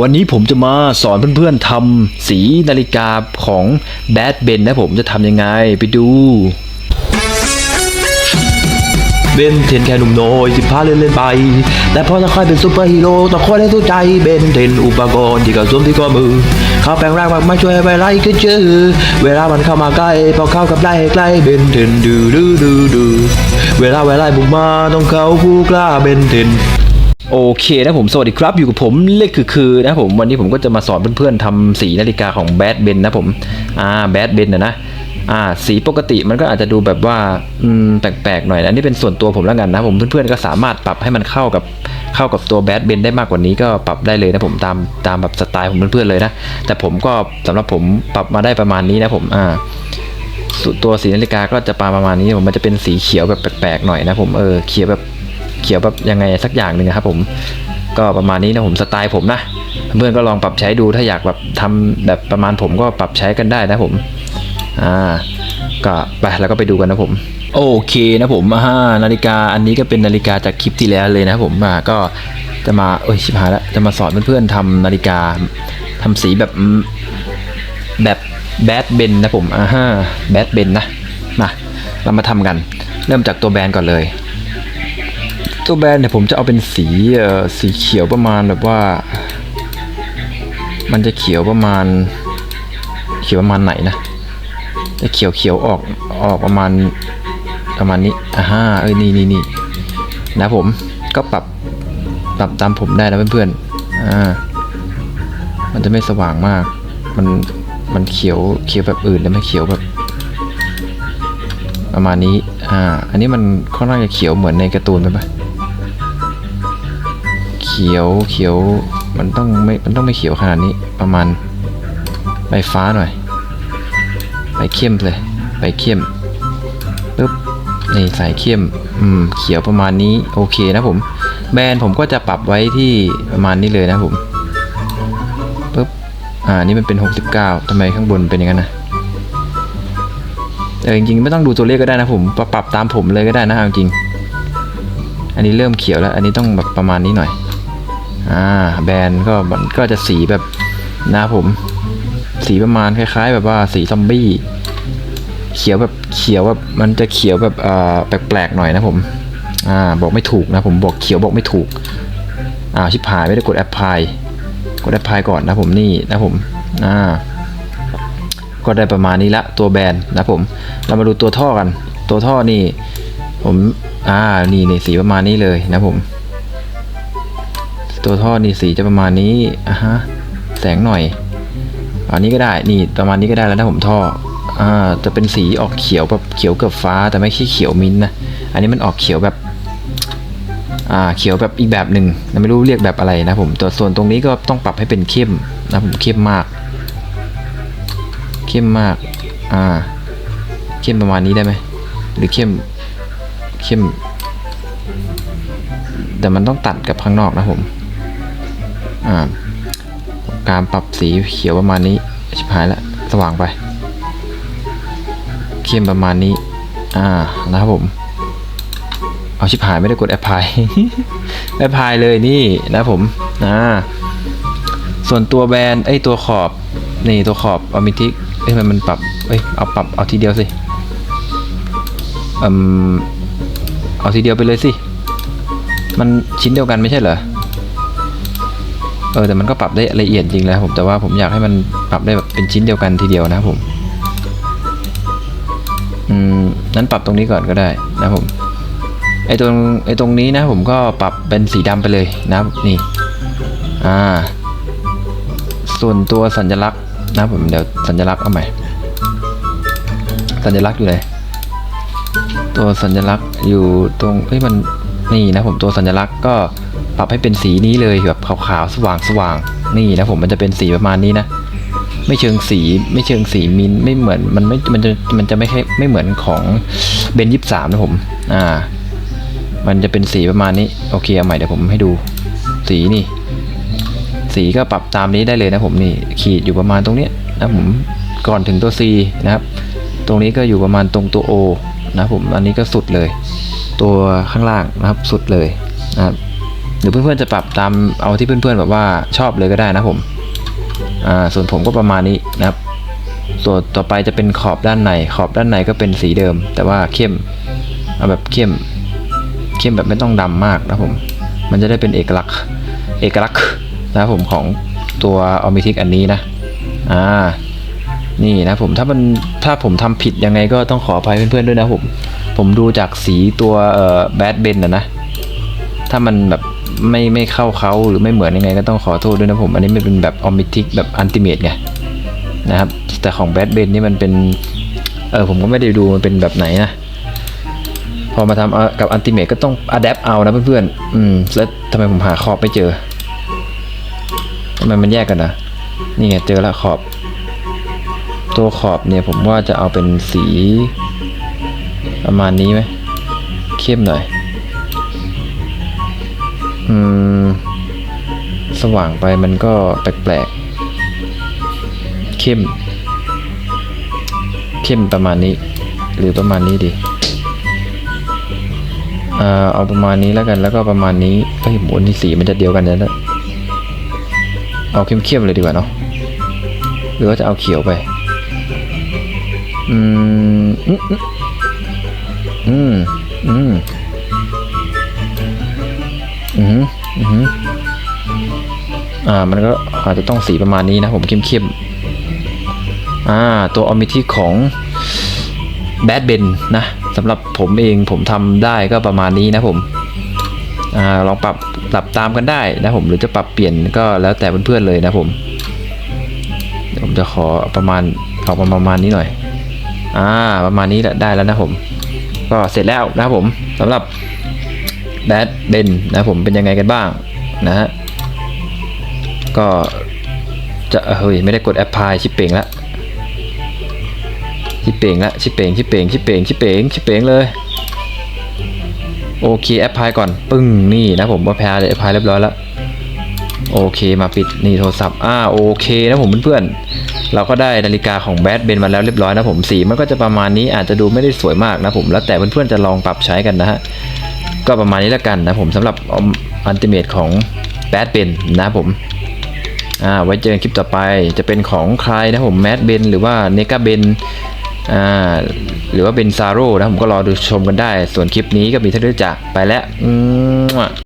วันนี้ผมจะมาสอนเพื่อนๆทำสีนาฬิกาของแบดเบนนะผมจะทำยังไงไปดูเบนเทนแค่หนุ่มน้อยสิบห้าเล่นเล่นไป แต่พอจะค่อยเป็นซูเปอร์ฮีโร่ต้องคอยให้สู้ใจเบนเทนอุปกรณ์ที่กระสุนที่ข้อมือ เขาแปลงร่างมากมาช่วยไปไล่ก็เจอเวลามันเข้ามาใกล้ พอเข้ากับไล่ใกล้เบนเทนดูดูดูดูเวลาเวลาบุกมาต้องเข้าผู้กล้าเบนเทน โอเคนะผมสวัสดีครับอยู่กับผมเล็กคือคือนะผมวันนี้ผมก็จะมาสอนเพื่อนๆทำสีนาฬิกาของแบดเบนนะผมอ่าแบดเบนนะนะอ่าสีปกติมันก็อาจจะดูแบบว่าอืมแปลกๆหน่อยนะนี่เป็นส่วนตัวผมแล้วกันนะผมเพื่อนๆก็สามารถปรับให้มันเข้ากับเข้ากับตัวแบดเบนได้มากกว่านี้ก็ปรับได้เลยนะผมตามตามแบบสไตล์ของเพื่อนๆเลยนะแต่ผมก็สำหรับผมปรับมาได้ประมาณนี้นะผมอ่าตัวสีนาฬิกาก็จะประมาณนี้ผมมันจะเป็นสีเขียวแบบแปลกๆหน่อยนะผมเออเขียวแบบ เขียวแบบยังไงสักอย่างหนึ่งนะครับผมก็ประมาณนี้นะผมสไตล์ผมนะ เพื่อนก็ลองปรับใช้ดูถ้าอยากแบบทำแบบประมาณผมก็ปรับใช้กันได้นะผมอ่าก็ไปแล้วก็ไปดูกันนะผม โอเคนะผมอ่านาฬิกาอันนี้ก็เป็นนาฬิกาจากคลิปที่แล้วเลยนะผมอ่าก็จะมาเอ้ยชิบหายแล้วจะมาสอนเพื่อนๆทำนาฬิกาทำสีแบบแบบแบดเบนนะผมอ่าฮะแบดเบนนะมาเรามาทำกัน เริ่มจากตัวแบรนด์ก่อนเลย ตัวแบรนด์เนี่ยผมจะเอาเป็นสีสีเขียวประมาณแบบว่า มันจะเขียวประมาณ เขียวประมาณไหนนะ จะเขียวเขียวออกออกประมาณประมาณนี้อ่าฮะเอ้ยนี่นี่นี่นะผมก็ปรับปรับตามผมได้นะเพื่อนๆอ่ามันจะไม่สว่างมาก มันมันเขียวเขียวแบบอื่นแล้วไม่เขียวแบบ ประมาณนี้ อ่า อันนี้มันค่อนข้างจะเขียวเหมือนในการ์ตูนไปปะเขียวเขียวมันต้องไม่มันต้องไม่เขียวขนาดนี้ประมาณใบฟ้าหน่อยใบเข้มเลยใบเข้มปึ๊บนี่สายเข้มอืมเขียวประมาณนี้โอเคนะผม แบรนด์ผมก็จะปรับไว้ที่ประมาณนี้เลยนะผมปุ๊บอ่านี่มันเป็น 69ทำไมข้างบนเป็นอย่างนั้นนะแต่จริงๆไม่ต้องดูตัวเลขก็ได้นะผมปรับปรับตามผมเลยก็ได้นะเอาจริงอันนี้เริ่มเขียวแล้ว อันนี้ต้องแบบประมาณนี้หน่อย อ่าแบรนด์ก็มันก็จะสีแบบนะผม สีประมาณคล้าย ๆ แบบว่าสีซอมบี้เขียวแบบเขียวแบบมันจะเขียวแบบอ่าแปลกๆหน่อยนะผมอ่าบอกไม่ถูกนะผมบอกเขียวบอกไม่ถูกอ่าชิบหายไม่ได้กดแอปพลายกดแอปพลายก่อนนะผมนี่นะผมอ่าก็ได้ประมาณนี้ละตัวแบรนด์นะผมเรามาดูตัวท่อกัน ตัวท่อนี่ผมอ่านี่นี่สีประมาณนี้เลยนะผม ตัวท่อนี่สีจะประมาณนี้อะฮะแสงหน่อย อันนี้ก็ได้นี่ประมาณนี้ก็ได้แล้วนะผมท่ออ่าจะเป็นสีออกเขียวแบบเขียวเกือบฟ้าแต่ไม่ใช่เขียวมิ้นนะอันนี้มันออกเขียวแบบอ่าเขียวแบบอีกแบบหนึ่งนะไม่รู้เรียกแบบอะไรนะผมตัวส่วนตรงนี้ก็ต้องปรับให้เป็นเข้มนะผมเข้มมาก เข้มมากอ่าเข้มประมาณนี้ได้ไหมหรือเข้มเข้มแต่มันต้องตัดกับข้างนอกนะผม อ่าการปรับสีเขียวประมาณนี้ชิบหายแล้วสว่างไปเข้มประมาณนี้ อ่านะครับผม เอาชิบหายไม่ได้กดแอปพลายแอปพลายเลยนี่นะผมอ่าส่วนตัวแบรนด์ไอตัวขอบนี่ตัวขอบเอามิทิกเอ้ยมันมันปรับเอ้ยเอาปรับเอาทีเดียวสิอืมเอาทีเดียวไปเลยสิ มันชิ้นเดียวกันไม่ใช่เหรอ เออแต่มันก็ปรับได้ละเอียดจริงแล้วผมแต่ว่าผมอยากให้มันปรับได้แบบเป็นชิ้นเดียวกันทีเดียวนะผมอืมนั้นปรับตรงนี้ก่อนก็ได้นะผมไอตรงไอตรงนี้นะผมก็ปรับเป็นสีดำไปเลยนะนี่อ่าส่วนตัวสัญลักษณ์นะผมเดี๋ยวสัญลักษณ์เอาใหม่สัญลักษณ์อยู่ไหนตัวสัญลักษณ์อยู่ตรงเอ้ยมันนี่นะผมตัวสัญลักษณ์ก็ ปรับให้เป็นสีนี้เลยแบบขาวๆสว่างสว่างๆนี่นะผมมันจะเป็นสีประมาณนี้นะ ไม่เชิงสีไม่เชิงสีมินไม่เหมือนมันไม่มันจะมันจะไม่ใช่ไม่เหมือนของเบนยิบสามนะผม อ่า มันจะเป็นสีประมาณนี้โอเคเอาใหม่เดี๋ยวผมให้ดู สีนี่ สีก็ปรับตามนี้ได้เลยนะผมนี่ขีดอยู่ประมาณตรงเนี้ยนะผมก่อนถึงตัว C นะครับ ตรงนี้ก็อยู่ประมาณตรงตัว O นะผมอันนี้ก็สุดเลย ตัวข้างล่างนะครับสุดเลยนะครับ รือเพื่อนๆจะปรับตามเอาที่เพื่อนๆแบบว่าชอบเลยก็ได้นะผมอ่าส่วนผมก็ประมาณนี้นะครับ ส่วนต่อไปจะเป็นขอบด้านใน ขอบด้านในก็เป็นสีเดิม แต่ว่าเข้มเอาแบบเข้ม เข้มแบบไม่ต้องดำมากนะผม มันจะได้เป็นเอกลักษณ์เอกลักษณ์นะครับผมของตัวออมิทิกอันนี้นะอ่านี่นะผมถ้ามันถ้าผมทำผิดยังไงก็ต้องขออภัยเพื่อนๆด้วยนะผม ผมดูจากสีตัวเอ่อแบดเบนนะนะ ถ้ามันแบบ ไม่ไม่เข้าเขาหรือไม่เหมือนยังไงก็ต้องขอโทษด้วยนะผม อันนี้มันเป็นแบบออมิทิกแบบอันติเมตไงนะครับ แต่ของแบดเบนนี่มันเป็น เออผมก็ไม่ได้ดูมันเป็นแบบไหนนะ พอมาทำเอากับอันติเมตก็ต้องอัดแอปเอานะเพื่อนๆ อืม แล้วทำไมผมหาขอบไม่เจอทำไมมันแยกกันนะนี่ไงเจอแล้วขอบ ตัวขอบเนี่ยผมว่าจะเอาเป็นสี ประมาณนี้ไหมเข้มหน่อย อืม สว่างไปมันก็แปลกๆ เข้ม เข้มประมาณนี้ หรือประมาณนี้ดีเอาประมาณนี้แล้วกันแล้วก็ประมาณนี้เฮ้ยหมุนที่สีมันจะเดียวกันนะเอาเข้มๆเลยดีกว่าเนาะหรือว่าจะเอาเขียวไป อืม อืม อืม อืมอืมอ่า มันก็อาจจะต้องสีประมาณนี้นะผมเข้มๆ อ่า ตัวออมิที่ของแบดเบนนะสำหรับผมเองผมทำได้ก็ประมาณนี้นะผม อ่า ลองปรับปรับตามกันได้นะผม หรือจะปรับเปลี่ยนก็แล้วแต่เพื่อนๆเลยนะผม ผมจะขอประมาณออกมาประมาณนี้หน่อย อ่า ประมาณนี้แหละได้แล้วนะผม ก็เสร็จแล้วนะผมสำหรับ แบดเบนนะผมเป็นยังไงกันบ้างนะฮะก็จะเฮ้ยไม่ได้กดแอปพลายชิปเป่งแล้วชิปเป่งละชิปเป่งชิปเป่งชิปเป่งชิปเป่งชิปเป่งเลยโอเคแอปพลายก่อนปึ้งนี่นะผมว่าแพ้เลยแอปพลายเรียบร้อยแล้วโอเคมาปิดนี่โทรศัพท์อ่าโอเคนะผมเพื่อนๆเราก็ได้นาฬิกาของแบดเบนมาแล้วเรียบร้อยนะผมสีมันก็จะประมาณนี้อาจจะดูไม่ได้สวยมากนะผมแล้วแต่เพื่อนๆจะลองปรับใช้กันนะฮะ ก็ประมาณนี้แล้วกันนะผมสำหรับอันติเมตของแบดเบนนะผมอ่าไว้เจอกันคลิปต่อไปจะเป็นของใครนะผมแมดเบนหรือว่าเนกาเบนอ่าหรือว่าเป็นซาโร่นะผมก็รอดูชมกันได้ ส่วนคลิปนี้ก็มีท่านี้จักไปแล้ว